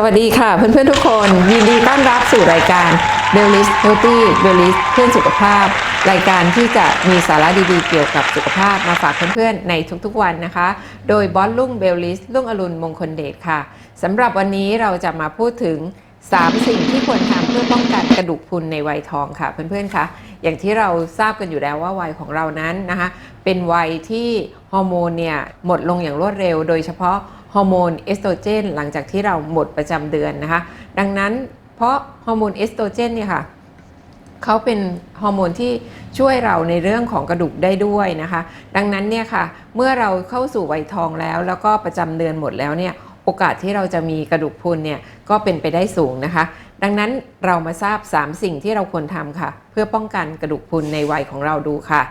สวัสดีค่ะเพื่อนๆทุกคน ยินดีต้อนรับสู่รายการ b e l l i s Healthy b e l l i s เพื่อนสุขภาพ รายการที่จะมีสาระดีๆ เกี่ยวกับสุขภาพมาฝากเพื่อนๆในทุกๆวันนะคะ โดยบอสลุ่งเบลลิสลุ่งอรุณมงคลเดชค่ะสำหรับวันนี้เราจะมาพูดถึง 3 สิ่งที่ควรทำเพื่อป้องกันกระดูกพรุนในวัยทองค่ะเพื่อนๆคะอย่างที่เราทราบกันอยู่แล้วว่าวัยของเรานั้นนะคะเป็นวัยที่ฮอร์โมนเนี่ยหมดลงอย่างรวดเร็ว โดยเฉพาะ ฮอร์โมนเอสโตรเจนหลังจากที่เราหมดประจำเดือนนะคะ ดังนั้นเพราะฮอร์โมนเอสโตรเจนเนี่ยค่ะเขาเป็นฮอร์โมนที่ช่วยเราในเรื่องของกระดูกได้ด้วยนะคะ ดังนั้นเนี่ยค่ะ เมื่อเราเข้าสู่วัยทองแล้ว แล้วก็ประจำเดือนหมดแล้วเนี่ยโอกาสที่เราจะมีกระดูกพรุนเนี่ยก็เป็นไปได้สูงนะคะ ดังนั้นเรามาทราบ 3 สิ่งที่เราควรทำค่ะ เพื่อป้องกันกระดูกพรุนในวัยของเราดูค่ะ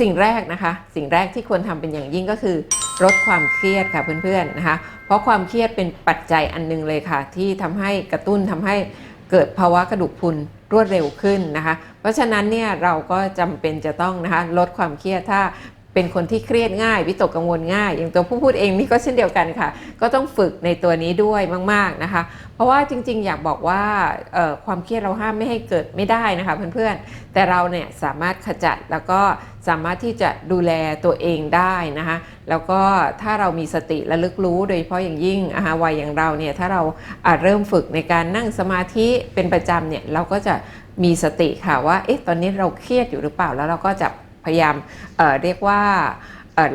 สิ่งแรกนะคะ สิ่งแรกที่ควรทำเป็นอย่างยิ่งก็คือ ลดความเครียดค่ะเพื่อนๆนะคะ เพราะความเครียดเป็นปัจจัยอันหนึงเลยค่ะ ที่ทำให้กระตุ้นทำให้เกิดภาวะกระดูกพุนรวดเร็วขึ้นนะคะ เพราะฉะนั้นเนี่ยเราก็จำเป็นจะต้องนะคะลดความเครียดถ้า เป็นคนที่เครียดง่าย วิตกกังวลง่าย อย่างตัวผู้พูดเองนี่ก็เช่นเดียวกันค่ะ ก็ต้องฝึกในตัวนี้ด้วยมาก ๆนะคะ เพราะว่าจริง ๆ อยากบอกว่าความเครียดเราห้ามไม่ให้เกิดไม่ได้นะคะเพื่อนๆ แต่เราเนี่ยสามารถขจัดแล้วก็สามารถที่จะดูแลตัวเองได้นะคะแล้วก็ถ้าเรามีสติระลึกรู้ โดยเฉพาะอย่างยิ่งอาหาวัยอย่างเราเนี่ยถ้าเราเริ่มฝึกในการนั่งสมาธิเป็นประจำเนี่ยเราก็จะมีสติค่ะว่าเอ๊ะตอนนี้เราเครียดอยู่หรือเปล่าแล้วเราก็จะ พยายามเเรียกว่า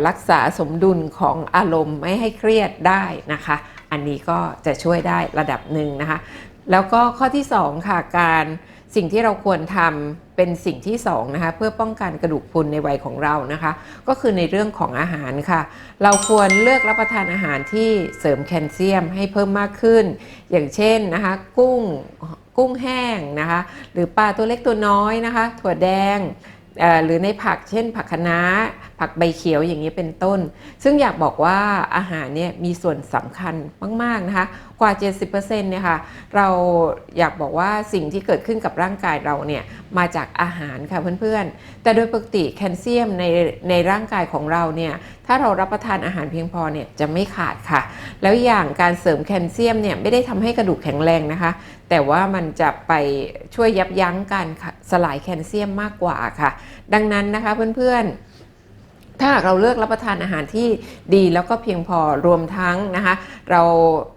รักษาสมดุลของอารมณ์ไม่ให้เครียดได้นะคะ อันนี้ก็จะช่วยได้ระดับหนึ่งนะคะ แล้วก็ข้อที่2ค่ะการสิ่งที่เราควรทำเป็นสิ่งที่2นะคะเพื่อป้องกันกระดูกพรุนในวัยของเรานะคะ ก็คือในเรื่องของอาหารค่ะ เราควรเลือกรับประทานอาหารที่เสริมแคลเซียมให้เพิ่มมากขึ้น อย่างเช่นนะคะกุ้งกุ้งแห้งนะคะ หรือปลาตัวเล็กตัวน้อยนะคะ ถั่วแดง หรือในผักเช่น ผักคะน้า ผักใบเขียวอย่างนี้เป็นต้น ซึ่งอยากบอกว่าอาหารเนี่ยมีส่วนสำคัญมาก ๆ นะคะ กว่า 70%เนี่ยค่ะ เราอยากบอกว่าสิ่งที่เกิดขึ้นกับร่างกายเราเนี่ยมาจากอาหารค่ะเพื่อนๆ แต่โดยปกติแคลเซียมในในร่างกายของเราเนี่ย ถ้าเรารับประทานอาหารเพียงพอเนี่ยจะไม่ขาดค่ะ แล้วอย่างการเสริมแคลเซียมเนี่ยไม่ได้ทำให้กระดูกแข็งแรงนะคะ แต่ว่ามันจะไปช่วยยับยั้งการสลายแคลเซียมมากกว่าค่ะ ดังนั้นนะคะเพื่อนๆ ถ้าหากเราเลือกรับประทานอาหารที่ดีแล้วก็เพียงพอรวมทั้งนะคะเรา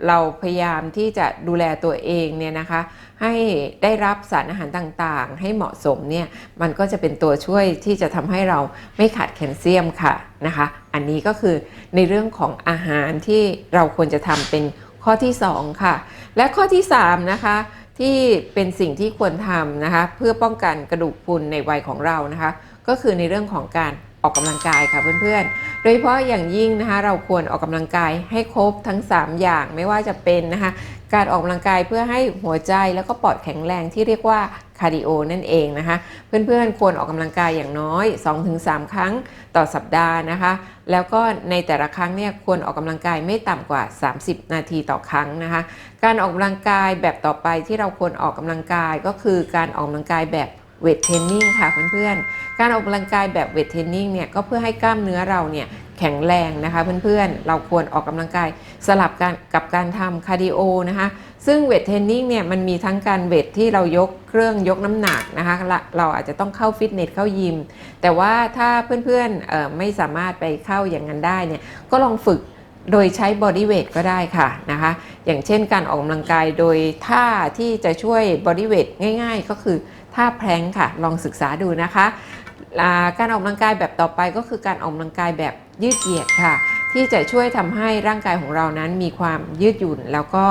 เราพยายามที่จะดูแลตัวเองเนี่ยนะคะให้ได้รับสารอาหารต่างๆ ให้เหมาะสมเนี่ยมันก็จะเป็นตัวช่วยที่จะทำให้เราไม่ขาดแคลเซียมค่ะนะคะอันนี้ก็คือในเรื่องของอาหารที่เราควรจะทำเป็นข้อที่ 2 ค่ะ และข้อที่ 3 นะคะ ที่เป็นสิ่งที่ควรทำนะคะ เพื่อป้องกันกระดูกพรุนในวัยของเรานะคะ ก็คือในเรื่องของการ ออกกำลังกายค่ะเพื่อนๆ โดยเฉพาะอย่างยิ่งนะคะเราควรออกกำลังกายให้ครบทั้ง 3 อย่างไม่ว่าจะเป็นนะคะการออกกำลังกายเพื่อให้หัวใจแล้วก็ปอดแข็งแรงที่เรียกว่าคาร์ดิโอนั่นเองนะคะ เพื่อนๆควรออกกำลังกายอย่างน้อย 2-3 ครั้งต่อสัปดาห์นะคะ แล้วก็ในแต่ละครั้งเนี่ยควรออกกำลังกายไม่ต่ำกว่า 30 นาทีต่อครั้งนะคะ การออกกำลังกายแบบต่อไปที่เราควรออกกำลังกายก็คือการออกกำลังกายแบบ เวทเทรนนิ่งค่ะเพื่อนๆ การออกกำลังกายแบบเวทเทรนนิ่งเนี่ยก็เพื่อให้กล้ามเนื้อเราเนี่ยแข็งแรงนะคะเพื่อนๆ เราควรออกกำลังกายสลับกันกับการทำคาร์ดิโอนะคะซึ่งเวทเทรนนิ่งเนี่ยมันมีทั้งการเวทที่เรายกเครื่องยกน้ำหนักนะคะละเราอาจจะต้องเข้าฟิตเนสเข้ายิม แต่ว่าถ้าเพื่อนๆเอ่อไม่สามารถไปเข้าอย่างนั้นได้เนี่ยก็ลองฝึก โดยใช้บอดี้เวทก็ได้ค่ะนะคะ อย่างเช่นการออกกำลังกายโดยท่าที่จะช่วยบอดี้เวทง่าย ๆ ก็คือท่าแพลงค่ะ ลองศึกษาดูนะคะาการออกกำลังกายแบบต่อไปก็คือการออกกำลังกายแบบยืดเหยียดค่ะ ที่จะช่วยทำให้ร่างกายของเรานั้นมีความยืดหยุ่น แล้วก็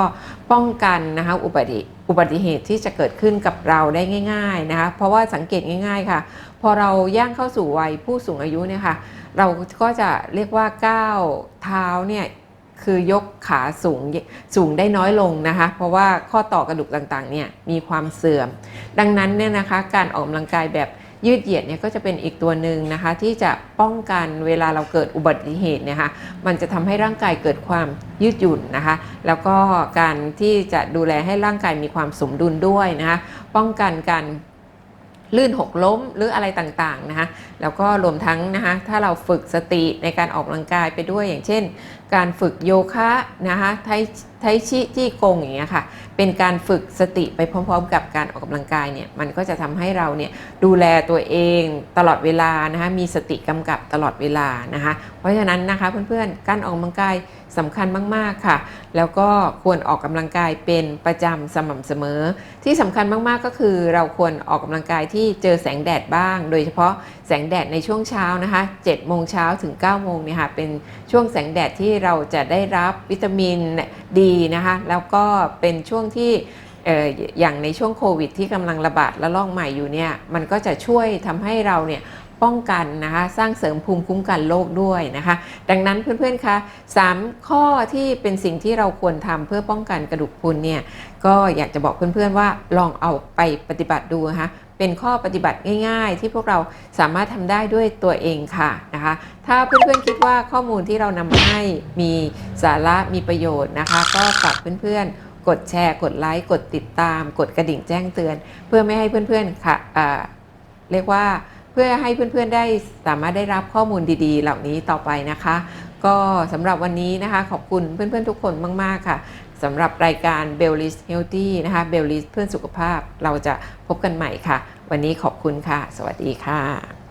ป้องกันนะคะอุบัติอุบัติเหตุที่จะเกิดขึ้นกับเราได้ง่าย ๆนะคะ เพราะว่าสังเกตง่าย ๆ ค่ะ พอเราย่างเข้าสู่วัยผู้สูงอายุเนี่ยค่ะ เราก็จะเรียกว่าก้าวเท้าเนี่ยคือยกขาสูงสูงได้น้อยลงนะคะ เพราะว่าข้อต่อกระดูกต่างๆเนี่ยมีความเสื่อม ดังนั้นเนี่ยนะคะการออกกำลังกายแบบยืดเหยียดเนี่ยก็จะเป็นอีกตัวหนึ่งนะคะ ที่จะป้องกันเวลาเราเกิดอุบัติเหตุเนี่ยค่ะมันจะทำให้ร่างกายเกิดความยืดหยุ่นนะคะ แล้วก็การที่จะดูแลให้ร่างกายมีความสมดุลด้วยนะคะ ป้องกันการ ลื่นหกล้มหรืออะไรต่างๆนะคะแล้วก็รวมทั้งนะคะถ้าเราฝึกสติในการออกกำลังกายไปด้วยอย่างเช่น การฝึกโยคะนะคะไทไทชิจี้กงอย่างเงี้ยค่ะเป็นการฝึกสติไปพร้อม ๆ กับการออกกำลังกายเนี่ยมันก็จะทำให้เราเนี่ยดูแลตัวเองตลอดเวลานะคะมีสติกำกับตลอดเวลานะคะเพราะฉะนั้นนะคะเพื่อนๆการออกกำลังกาย สำคัญมาก ๆ ค่ะ แล้วก็ควรออกกำลังกายเป็นประจำสม่ำเสมอ ที่สำคัญมาก ๆ ก็คือ เราควรออกกำลังกายที่เจอแสงแดดบ้าง โดยเฉพาะแสงแดดในช่วงเช้านะคะ7โมงเช้าถึง9โมงเนี่ยค่ะ เป็นช่วงแสงแดดที่เราจะได้รับวิตามินดีนะคะ แล้วก็เป็นช่วงที่เอ่ออย่างในช่วงโควิดที่กำลังระบาดและลอกใหม่อยู่เนี่ย มันก็จะช่วยทำให้เราเนี่ย ป้องกันนะคะสร้างเสริมภูมิคุ้มกันโรคด้วยนะคะ ดังนั้นเพื่อนๆคะสามข้อที่เป็นสิ่งที่เราควรทำเพื่อป้องกันกระดูกพรุนเนี่ยก็อยากจะบอกเพื่อนๆว่าลองเอาไปปฏิบัติดูนะคะเป็นข้อปฏิบัติง่าย ๆ ที่พวกเราสามารถทำได้ด้วยตัวเองค่ะนะคะถ้าเพื่อนๆคิดว่าข้อมูลที่เรานำมาให้มีสาระมีประโยชน์นะคะ ก็ฝากเพื่อนๆกดแชร์ กดไลค์ กดติดตาม กดกระดิ่งแจ้งเตือน เพื่อไม่ให้เพื่อนๆค่ะเรียกว่า เพื่อให้เพื่อนๆได้สามารถได้รับข้อมูลดีๆ เหล่านี้ต่อไปนะคะ ก็สำหรับวันนี้นะคะ ขอบคุณเพื่อนๆทุกคนมากๆค่ะสำหรับรายการ b e l l i s Healthy นะคะ b e l l i s เพื่อนสุขภาพเราจะพบกันใหม่ค่ะ วันนี้ขอบคุณค่ะ สวัสดีค่ะ